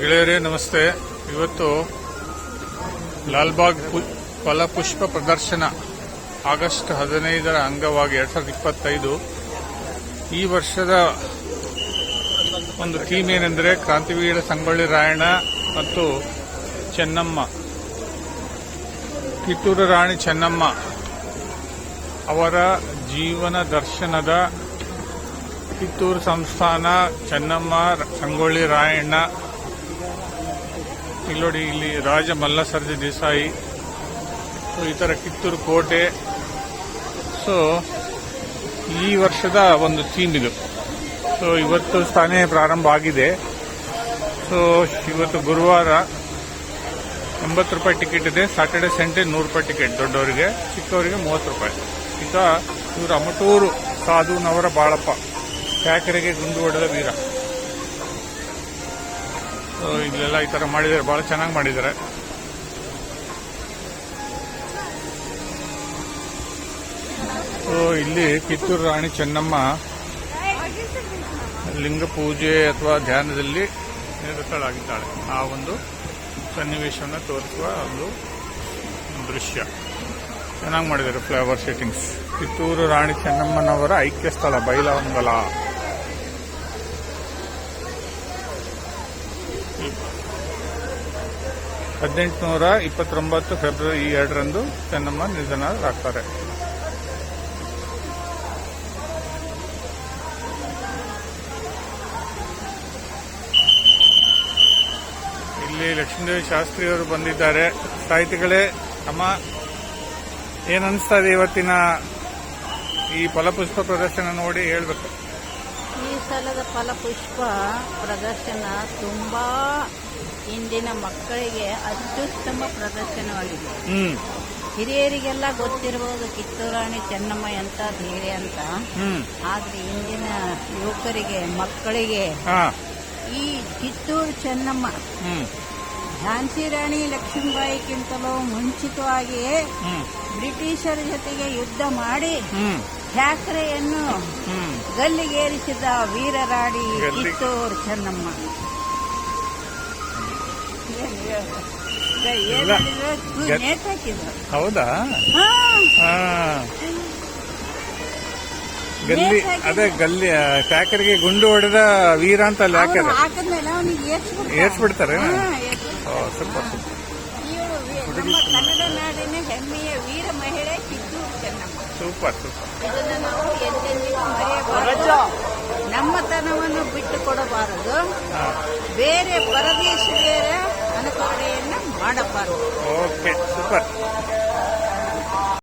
ಗೆಳೆಯರೇ, ನಮಸ್ತೆ. ಇವತ್ತು ಲಾಲ್ಬಾಗ್ ಫಲಪುಷ್ಪ ಪ್ರದರ್ಶನ ಆಗಸ್ಟ್ ಹದಿನೈದರ ಅಂಗವಾಗಿ ಎರಡ್ ಸಾವಿರದ ಇಪ್ಪತ್ತೈದು. ಈ ವರ್ಷದ ಒಂದು ಥೀಮ್ ಏನೆಂದರೆ ಕ್ರಾಂತಿವೀರ ಸಂಗೊಳ್ಳಿ ರಾಯಣ್ಣ ಮತ್ತು ಚೆನ್ನಮ್ಮ. ಕಿತ್ತೂರು ರಾಣಿ ಚೆನ್ನಮ್ಮ ಅವರ ಜೀವನ ದರ್ಶನದ ಕಿತ್ತೂರು ಸಂಸ್ಥಾನ ಚೆನ್ನಮ್ಮ ಸಂಗೊಳ್ಳಿ ರಾಯಣ್ಣ ಇಲ್ಲಿ ನೋಡಿ ಇಲ್ಲಿ ರಾಜ ಮಲ್ಲಸರ್ಜಿ ದೇಸಾಯಿ ಸೊ ಈ ಥರ ಕಿತ್ತೂರು ಕೋಟೆ. ಸೊ ಈ ವರ್ಷದ ಒಂದು ಥೀಮ್ ಇದು. ಸೊ ಇವತ್ತು ಸ್ಥಾನೇ ಪ್ರಾರಂಭ ಆಗಿದೆ. ಸೊ ಇವತ್ತು ಗುರುವಾರ ಎಂಬತ್ತು ರೂಪಾಯಿ ಟಿಕೆಟ್ ಇದೆ. ಸಾಟರ್ಡೆ ಸಂಡೇ ನೂರು ರೂಪಾಯಿ ಟಿಕೆಟ್ ದೊಡ್ಡವರಿಗೆ, ಚಿಕ್ಕವರಿಗೆ ಮೂವತ್ತು ರೂಪಾಯಿ. ಈಗ ಇವರು ಅಮಟೂರು ಸಾಧುನವರ ಬಾಳಪ್ಪ. ಕ್ಯಾಕರೆಗೆ ಗುಂಡು ಹೊಡೆದ ವೀರ? ಇಲ್ಲೆಲ್ಲ ಈ ತರ ಮಾಡಿದ್ದಾರೆ. ಬಹಳ ಚೆನ್ನಾಗಿ ಮಾಡಿದ್ದಾರೆ. ಇಲ್ಲಿ ಕಿತ್ತೂರು ರಾಣಿ ಚೆನ್ನಮ್ಮ ಲಿಂಗ ಪೂಜೆ ಅಥವಾ ಧ್ಯಾನದಲ್ಲಿ ನಿರತಳಾಗಿದ್ದಾಳೆ. ಆ ಒಂದು ಸನ್ನಿವೇಶವನ್ನು ತೋರಿಸುವ ಒಂದು ದೃಶ್ಯ. ಚೆನ್ನಾಗಿ ಮಾಡಿದ್ದಾರೆ ಫ್ಲವರ್ ಸೆಟ್ಟಿಂಗ್ಸ್ ಕಿತ್ತೂರು ರಾಣಿ ಚೆನ್ನಮ್ಮನವರ ಐಕ್ಯ ಸ್ಥಳ ಬೈಲವಂಗಲ ಹದಿನೆಂಟುನೂರ ಇಪ್ಪತ್ತೊಂಬತ್ತು ಫೆಬ್ರವರಿ ಎರಡರಂದು ಚೆನ್ನಮ್ಮ ನಿಧನರಾಗ್ತಾರೆ. ಇಲ್ಲಿ ಲಕ್ಷ್ಮೀದೇವಿ ಶಾಸ್ತ್ರಿಯವರು ಬಂದಿದ್ದಾರೆ. ಸಾಹಿತಿಗಳೇ, ಅಮ್ಮ, ಏನ್ ಅನಿಸ್ತಾ ಇದೆ ಇವತ್ತಿನ ಈ ಫಲಪುಷ್ಪ ಪ್ರದರ್ಶನ ನೋಡಿ ಹೇಳ್ಬೇಕು. ಸಲದ ಫಲಪುಷ್ಪ ಪ್ರದರ್ಶನ ತುಂಬಾ ಇಂದಿನ ಮಕ್ಕಳಿಗೆ ಅತ್ಯುತ್ತಮ ಪ್ರದರ್ಶನವಾಗಿದೆ. ಹಿರಿಯರಿಗೆಲ್ಲ ಗೊತ್ತಿರಬಹುದು ಕಿತ್ತೂರಾಣಿ ಚೆನ್ನಮ್ಮ ಎಂತ ಧೈರ್ಯ ಅಂತ. ಆದ್ರೆ ಇಂದಿನ ಯುವಕರಿಗೆ ಮಕ್ಕಳಿಗೆ ಈ ಕಿತ್ತೂರು ಚೆನ್ನಮ್ಮ ಝಾನ್ಸಿ ರಾಣಿ ಲಕ್ಷ್ಮೀಬಾಯಿಗಿಂತಲೂ ಮುಂಚಿತವಾಗಿ ಹ್ಮ್. ಬ್ರಿಟಿಷರ ಜೊತೆಗೆ ಯುದ್ಧ ಮಾಡಿ ಠಾಕ್ರೆಯನ್ನು ಗಲ್ಲಿಗೇರಿಸಿದ ವೀರರಾಡಿ ಕಿತ್ತೂರು ಚೆನ್ನಮ್ಮ. ಹೌದಾ? ಗಲ್ಲಿ ಅದೇ ಗಲ್ಲಿ ಸಾಕರಿಗೆ ಗುಂಡು ಹೊಡೆದ ವೀರ ಅಂತ ಅಲ್ಲಿ ಹಾಕಿದ್ರೆ ಏರ್ಸ್ಬಿಡ್ತಾರೆ. ಸ್ವಲ್ಪ ಸ್ವಲ್ಪ ಸೂಪರ್ ಸೂಪರ್. ನಾಡಿನ ಹೆಮ್ಮೆಯ ವೀರ ಮಹಿಳೆ ಕಿತ್ತೂರು ಚೆನ್ನಮ್ಮ. Super super. ಇದನ್ನು ನಾವು ಎಂದೆಂದಿಗೂ ಮರೆಯಬಾರದು. ನಮ್ಮತನವನ್ನು ಬಿಟ್ಟು ಕೊಡಬಾರದು ಬೇರೆ ಪರದೇಶಿಯರ